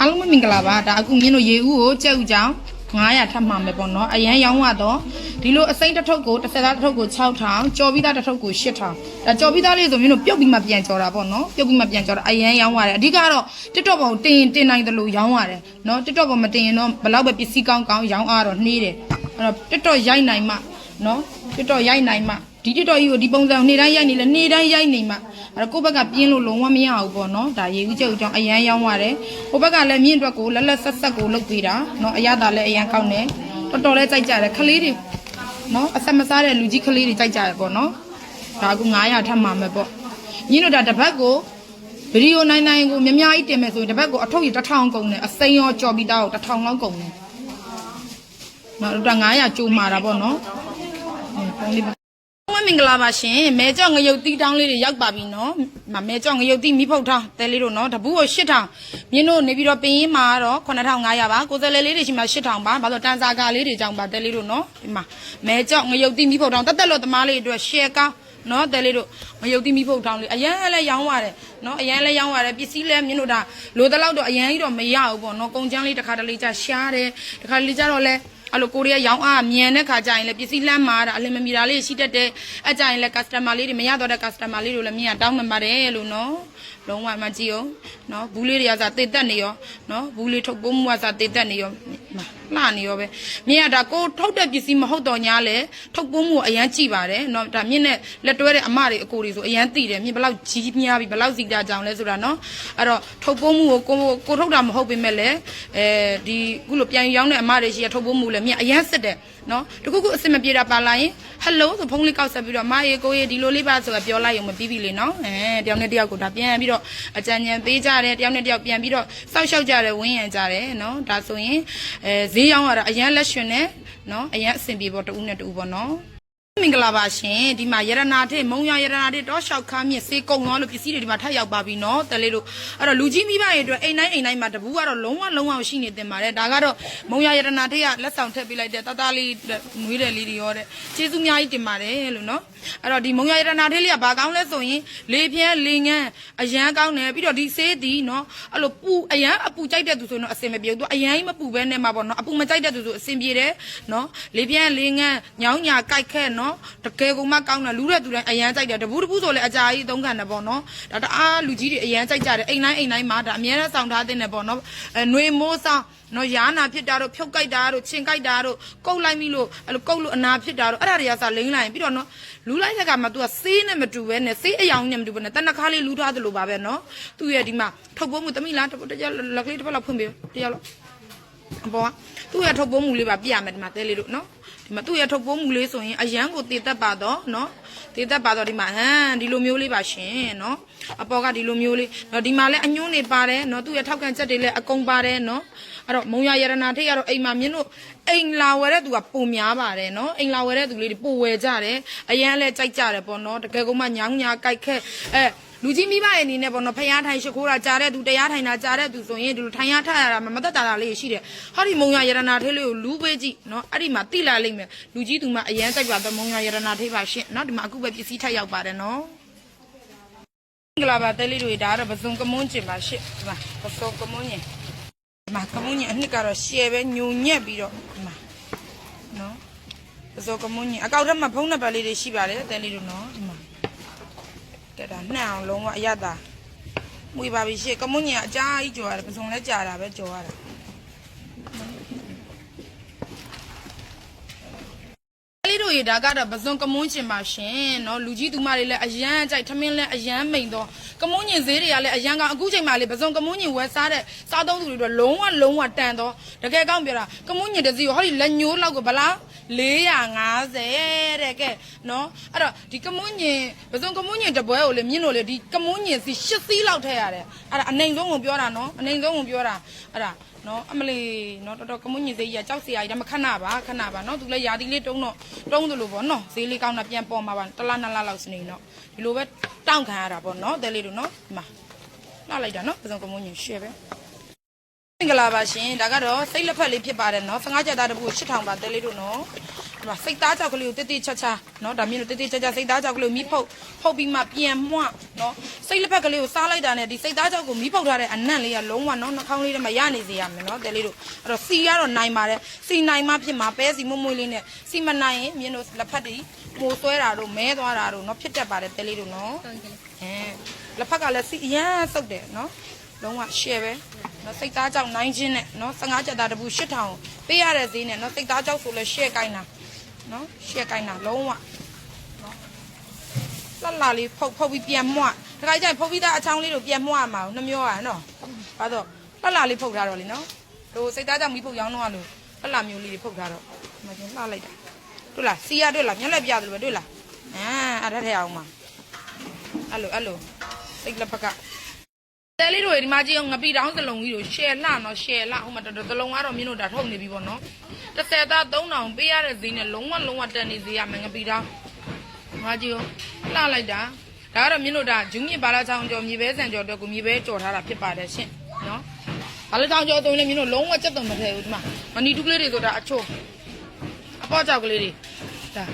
အားလုံးပဲမင်္ဂလာပါဒါအခုမြင်းတို့ရေဦးကိုကြက်ဥကြောင်900ထပ်မှာမယ်ပေါ့နော်အရန်ရောင်းရတော့ဒီလိုအစိမ့်တစ်ထုပ်ကိုတစ်ဆက်သားတစ်ထုပ်ကို6000ကြော်ပြီးသားတစ်ထုပ်ကို8000ဒါကြော်ပြီးသားလေးဆိုမြင်းတို့ပြုတ်ပြီးမှပြန်ကြော်တာပေါ့နော်ပြုတ်ပြီးမှပြန်ကြော်တာအရန်ရောင်းရတယ်အဓိကတော့ TikTok ပေါ်ကိုတင်ရင်တင်နိုင်တယ်လို့ရောင်းရတယ်နော် TikTok ပေါ်မတင်ရင်တော့ဘလောက်ပဲပစ္စည်းကောင်းကောင်းရောင်းအားတော့နှေးတယ်အဲ့တော့ TikTok ရိုက်နိုင်မှနော် TikTok ရိုက်နိုင်မှ ဒီ TikTok ကြီးကိုဒီပုံစံနေ့တိုင်းရိုက်နေလဲနေ့တိုင်းရိုက်နေမှအဲ့တော့ကိုယ့်ဘက်ကပြင်းလို့လုံးဝမရဘူးပေါ့နော်ဒါရေဦးကျုပ်ကြောင့်အရန်ရောင်းရတယ်ဟိုဘက်ကလည်းမြင့်အတွက်ကိုလက်လက်ဆက်ဆက်ကိုလုပ်ပေးတာနော်အရသာလည်းအရန်ကောင်းတယ်တော်တော်လေးကြိုက်ကြတယ်ခလေးတွေနော်အဆက်မစားတဲ့လူကြီးခလေးတွေကြိုက်ကြတယ်ပေါ့နော်ဒါက900ထပ်မှာမယ်ပေါ့ညင်းတို့ဒါတစ်ပတ်ကိုဗီဒီယိုနိုင်နိုင်ကိုများများကြီးတင်မယ်ဆိုရင်တစ်ပတ်ကိုအထုပ်ကြီး1000ကုန်တယ်အစိမ်းရောကြော်ပြီးသားကို1000လောက်ကုန်တယ်နော်ဒါ900ကျိုးမှာတာပေါ့နော်ဟင်းပုံလေး ပါမင်္ဂလာပါရှင်မဲကြော့ငရုတ်တီးတောင်းလေးတွေရောက်ပါပြီနော်မမဲကြော့ငရုတ်တီးမိဖုတ်ထောင်းတဲလေးတို့နော်တပူးကို8000မြင်းတို့နေပြီးတော့ပင်ရင်မှာတော့9500ပါကိုယ်စလဲလေးတွေရှိမှ8000ပါဘာလို့တန်စာကာလေးတွေကြောင်းပါတဲလေးတို့နော်ဒီမှာမဲကြော့ငရုတ်တီးမိဖုတ်ထောင်းတက်တက်လို့သမားလေးတွေအတွက် share ကောင်းနော်တဲလေးတို့ငရုတ်တီးမိဖုတ်ထောင်းလေးအရန်လည်းရောင်းရတယ်နော်အရန်လည်းရောင်းရတယ်ပစ္စည်းလည်းမြင်းတို့ဒါလိုတလောက်တော့အရန်ကြီးတော့မရဘူးပေါ့နော်ကုန်ချမ်းလေးတစ်ခါတလေကြာရှားတယ်တစ်ခါတလေကြာတော့လဲ အဲ့လိုကိုရီးယားရောင်းအားမြန်တဲ့ခါကျရင်လည်းပစ္စည်းလမ်းမာတာအလင်းမမီတာလေးရှိတတ်တယ်အကြရင်လည်း customer လေးတွေမရတော့တဲ့ customer လေးတွေလည်းမြင်ရတောင်းမှပါတယ်လို့နော်လုံးဝမကြည့်အောင်နော်ဘူးလေးတွေကစားတေတက်နေရောနော်ဘူးလေးထုတ်ပိုးမှုကစားတေတက်နေရော လှနေရောပဲမြင်ရတာကိုထုတ်တဲ့ပစ္စည်းမဟုတ်တော့ညာလေထုတ်ပိုးမှုကိုအရန်ကြည့်ပါတယ်နော်ဒါမြင့်နဲ့လက်တွဲတဲ့အမတွေအကိုတွေဆိုအရန်သိတယ်မြင်ဘလောက်ကြီးမြားပြီးဘလောက်စီတာကြောင်လဲဆိုတာနော်အဲ့တော့ထုတ်ပိုးမှုကိုကိုကိုထုတ်တာမဟုတ်ပေမဲ့လည်းအဲဒီခုလိုပြန်ရောင်းတဲ့အမတွေရှိရထုတ်ပိုးမှုလည်းမြင်အရန်စစ်တယ်နော်တခုခုအစ်မပြေတာပါလာရင်ဟယ်လိုဆိုဖုန်းလေးကောက်ဆက်ပြီးတော့မရေကိုရေဒီလိုလေးပါဆိုတာပြောလိုက်ရုံမပြီးပြီလေနော်အဲတယောက်နဲ့တယောက်ကိုဒါပြန်ပြီးတော့အကြံဉာဏ်ပေးကြတယ်တယောက်နဲ့တယောက်ပြန်ပြီးတော့စောက်ရှောက်ကြတယ်ဝင်းရံကြတယ်နော်ဒါဆိုရင်အဲဈေးရောင်းရတာအရန်လက်ရှင်နဲ့နော်အရန်အဆင်ပြေပေါ်တူနဲ့တူပေါ့နော် မင်္ဂလာပါရှင်ဒီမှာရတနာထေမုံရရတနာထေတောလျှောက်ခါမြင့်စေးကုံတော့လို့ပစ္စည်းတွေဒီမှာထပ်ရောက်ပါပြီနော်တလေးတို့အဲ့တော့လူကြီးမိဘတွေအတွက်အိမ်တိုင်းအိမ်တိုင်းမှာတပူးကတော့လုံးဝလုံးဝရှိနေတင်ပါတယ်ဒါကတော့မုံရရတနာထေကလက်ဆောင်ထည့်ပေးလိုက်တဲ့တသားလေးနွေးတယ်လေးတွေရောတဲ့ကျေးဇူးအများကြီးတင်ပါတယ်လို့နော်အဲ့တော့ဒီမုံရရတနာထေလေးကဘာကောင်းလဲဆိုရင်လေပြင်းလေငန်းအရန်ကောင်းတယ်ပြီးတော့ဒီဆေးဒီနော်အဲ့လိုပူအရန်အပူကြိုက်တဲ့သူဆိုရင်တော့အစင်မပြေဘူးသူအရန်ကြီးမပူဘဲနဲ့မှာပေါ့နော်အပူမကြိုက်တဲ့သူဆိုအစင်ပြေတယ်နော်လေပြင်းလေငန်းညောင်းညာကြိုက်ခဲနော်တကယ်ကိုမှကောင်းတယ်လူတဲ့သူတိုင်းအရန်ကြိုက်တယ်တပူးတပူးဆိုလည်းအကြာကြီးသုံးခံတယ်ပေါ့နော်ဒါတအားလူကြီးတွေအရန်ကြိုက်ကြတယ်အိမ်တိုင်းအိမ်တိုင်းမှာဒါအများနဲ့ဆောင်ထားတဲ့နဲ့ပေါ့နော်အဲຫນွေမိုးဆောင်နော်ရာနာဖြစ်တာတို့ဖြုတ်ကြိုက်တာတို့ချင်းကြိုက်တာတို့ကုတ်လိုက်ပြီလို့အဲ့လိုကုတ်လို့အနာဖြစ်တာတို့အဲ့ဒါတွေကစလိမ့်လိုက်ရင်ပြီးတော့နော်လူလိုက်တဲ့ကမှ तू ကဆေးနဲ့မတူပဲနဲ့ဆေးအယောင်နဲ့မတူဘဲနဲ့တနခါလေးလူထားသလိုပါပဲနော်သူ့ရဲ့ဒီမှာထုတ်ဖို့မှုတမိလားတကြလက်ကလေးတစ်ဖက်လောက်ဖွင့်ပေးတရားလောက် အပေါ်ကသူ့ရဲ့ထုတ်ပိုးမှုလေးပါပြရမယ်ဒီမှာတဲလေးတို့နော်ဒီမှာသူ့ရဲ့ထုတ်ပိုးမှုလေးဆိုရင်အရန်ကိုတည်တက်ပါတော့နော်တည်တက်ပါတော့ဒီမှာဟမ်ဒီလိုမျိုးလေးပါရှင်နော်အပေါ်ကဒီလိုမျိုးလေးနော်ဒီမှာလည်းအညွန့်နေပါတယ်နော်သူ့ရဲ့ထောက်ကန်ချက်တွေလည်းအကုန်ပါတယ်နော်အဲ့တော့မုံရရတနာထိတ်ကတော့အိမ်မှာမြင်းတို့အိမ်လာဝယ်တဲ့သူကပုံများပါတယ်နော်အိမ်လာဝယ်တဲ့သူလေးတွေပိုဝယ်ကြတယ်အရန်လည်းကြိုက်ကြတယ်ပေါ့နော်တကယ်ကိုမှညောင်းညာကြိုက်ခက်အဲ လူကြီးမိဘရဲ့အနေနဲ့ပေါ့နော်ဖျားထိုင်ရှိခိုးတာကြားတဲ့သူတရားထိုင်တာကြားတဲ့သူဆိုရင်ဒီလိုထိုင်ရထရတာမသက်တာတာလေးရှိတယ်ဟောဒီမုံရရတနာထေးလေးကိုလူပေးကြည့်နော်အဲ့ဒီမှာတိလာလိမ့်မယ်လူကြီးသူမအရန်စိုက်ပါတော့မုံရရတနာထေးပါရှင့်နော်ဒီမှာအခုပဲပစ္စည်းထပ်ရောက်ပါတယ်နော်မင်္ဂလာပါတဲလေးတွေဒါကတော့ပစုံကမွန်းကျင်ပါရှင့်ဒီမှာပစုံကမွန်းညင်ဒီမှာကမွန်းညင်အနှစ်ကတော့ရှယ်ပဲညုံညက်ပြီးတော့ဒီမှာနော်ပစုံကမွန်းညင်အကောက်ထက်မှာဖုံးနံပါတ်လေးတွေရှိပါတယ်တဲလေးတို့နော်ဒီမှာ တက်တာနှံ့အောင်လုံးဝအရသာမွေပါပြီရှေ့ကမွန်ကြီးအကြားကြီးကြော်ရတယ်ပစုံလဲကြာတာပဲကြော်ရတာလေးတို့ရေဒါကတော့ပစုံကမွန်းချင်ပါရှင်เนาะလူကြီးသူမတွေလည်းအရန်ကြိုက်ထမင်းလည်းအရန်မိန်တော့ကမွန်းညင်ဈေးတွေကလည်းအရန်ကောင်အခုချိန်မှလေပစုံကမွန်းညင်ဝယ်စားတဲ့စားသုံးသူတွေတော့လုံးဝလုံးဝတန်တော့တကယ်ကောင်းပြောတာကမွန်းညင်တစ်စီးကိုဟောဒီလက်ညိုးလောက်ကိုဗလား 450တဲ့ကဲနော်အဲ့တော့ဒီကမွန်းညင်ပစုံကမွန်းညင်တပွဲကိုလေမြင့်လို့လေဒီကမွန်းညင်စီ8စီးလောက်ထည့်ရတယ်အဲ့ဒါအနိုင်ဆုံးကိုပြောတာနော်အနိုင်ဆုံးကိုပြောတာအဲ့ဒါနော်အမလီနော်တော်တော်ကမွန်းညင်ဈေးကြီးကကြောက်စရာကြီးဒါမခဏပါခဏပါနော်သူလည်းယာတီလေးတုံးတော့တုံးသလိုပေါ့နော်ဈေးလေးကောင်းတာပြန်ပေါ်မှာပါတစ်လားနှစ်လားလောက်စနေနော်ဒီလိုပဲတောင့်ခံရတာပေါ့နော်တဲလေးတို့နော်ဒီမှာလှလိုက်တာနော်ပစုံကမွန်းညင်ရှယ်ပဲ မင်္ဂလာပါရှင်ဒါကတော့စိတ်လက်ဖက်လေးဖြစ်ပါတယ်နော်15ကြက်သားတစ်ပုကို8000ပါတဲလေးတို့နော်ဒီမှာစိတ်သားကြောက်ကလေးကိုတိတိချာချာနော်ဒါမျိုးတိတိချာချာစိတ်သားကြောက်ကလေးကိုမိဖုတ်ဖုတ်ပြီးမှပြန်မွှနော်စိတ်လက်ဖက်ကလေးကိုစားလိုက်တာနဲ့ဒီစိတ်သားကြောက်ကိုမိဖုတ်ထားတဲ့အနံ့လေးကလုံးဝနော်နှာခေါင်းလေးထဲမှာရနေစေရမယ်နော်တဲလေးတို့အဲ့တော့စီကတော့နိုင်ပါတယ်စီနိုင်မှဖြစ်မှာပဲစီမွမွလေးနဲ့စီမနိုင်ရင်မြင်းတို့လက်ဖက်တွေပိုသွဲတာတို့မဲသွားတာတို့နော်ဖြစ်တတ်ပါတယ်တဲလေးတို့နော်အဲလက်ဖက်ကလည်းစီအရန်ဆုပ်တယ်နော် လုံးဝ share ပဲနော်စိတ်သားကြောက်နိုင်ချင်းနဲ့နော်15ကြက်သားတပူ8000ပေးရတဲ့ဈေးနဲ့နော်စိတ်သားကြောက်ဆိုလဲ share ကိုင်းတာနော် share ကိုင်းတာလုံးဝလှလှလေးဖုတ်ဖုတ်ပြီးပြန်မွတ်တခါကျရင်ဖုတ်ပြီးသားအချောင်းလေးတို့ပြန်မွတ်ရမှာနှမျောရနော်ဘာတော့လှလှလေးဖုတ်ထားတော့လေနော်တို့စိတ်သားကြောင့်မီးဖုတ်ရောင်းတော့လို့လှလှမျိုးလေးတွေဖုတ်ထားတော့မကျင်းလှလိုက်တာတို့လားစီရတို့လားမျက်လက်ပြတယ်လို့ပဲတို့လားအာအဲ့ဒါထဲအောင်မှာအဲ့လိုအဲ့လိုစိတ်လက်ဖက်က တဲလေးတို့ဒီမှာကြည့်အောင်ငပိတောင်းစလုံးကြီးတို့ share လှနော် share လှဟိုမှာတော်တော်သလုံးကတော့မင်းတို့ဒါထုတ်နေပြီပေါ့နော်30သား3000ပေးရတဲ့ဈေးနဲ့လုံးဝလုံးဝတက်နေဈေးရမယ်ငပိတောင်းဒီမှာကြည့်အောင်လှလိုက်တာဒါကတော့မင်းတို့ဒါဂျူးမြစ်ဘာလာချောင်းကျော်မြေပဲဆန်ကျော်တော့ကိုမြေပဲကြော်ထားတာဖြစ်ပါတယ်ရှင်နော်ဘာလာချောင်းကျော်တုံးလည်းမင်းတို့လုံးဝစက်တုံမထဲဘူးဒီမှာမနီတူကလေးတွေဆိုတာအချို့အပေါ်ကြောက်ကလေးတွေဒါ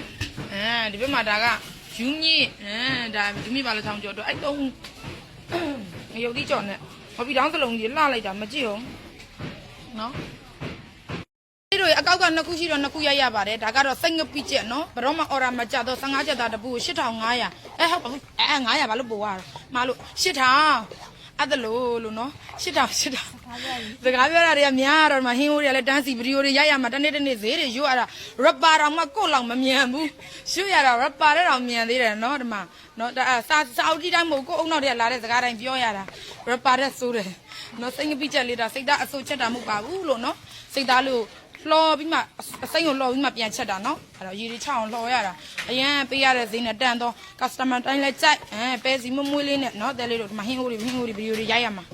အဲဒီဘက်မှာဒါကယူမြင့်အဲဒါယူမြင့်ဘာလာချောင်းကျော်တော့အဲ့တုံး ငရုတ်တိကြော်နဲ့ဟောပြီးတောင်းစလုံးကြီးလှလိုက်တာမကြည့်အောင်နော်ဒီလိုအကောက်ကနှစ်ခုရှိတော့နှစ်ခုရရပါတယ်ဒါကတော့စိတ်ငပိချက်နော်ဘရောမအော်ရာမကြတော့15ချက်သားတပူကို8500အဲဟုတ်ပါဘူးအဲ900ဘာလို့ပို့ရတော့မလို့8000 အဲ့ဒါလို့လို့နော်8000 8000စကားပြောတာတွေကများတော့မှဟင်းဟိုတွေကလည်းတန်းစီဗီဒီယိုတွေရိုက်ရမှာတနေ့တနေ့ဈေးတွေရွတ်ရတာရပါတော့မှကိုယ့်လောက်မမြန်ဘူးရွတ်ရတာရပါတဲ့တော့မြန်သေးတယ်နော်ဒီမှာနော်ဒါစာစာအုပ်ကြီးတိုင်းမဟုတ်ကိုယ့်အုံနောက်တွေကလာတဲ့စကားတိုင်းပြောရတာရပါတဲ့ဆိုးတယ်နော်စိတ်ငပိချက်လေးတာစိတ်သားအဆိုးချက်တာမဟုတ်ပါဘူးလို့နော်စိတ်သားလို့ လှော်ပြီးမှအစိမ့်ကိုလှော်ပြီးမှပြန်ချက်တာနော်အဲ့တော့ရေတွေချအောင်လှော်ရတာအရန်ပေးရတဲ့ဈေးနဲ့တန်တော့ customer တိုင်းလဲကြိုက်အဲပဲစီမွမွေးလေးနဲ့နော်တဲလေးတို့ဒီမှာဟင်းဟိုတွေဟင်းဟိုတွေဗီဒီယိုတွေရိုက်ရမှာ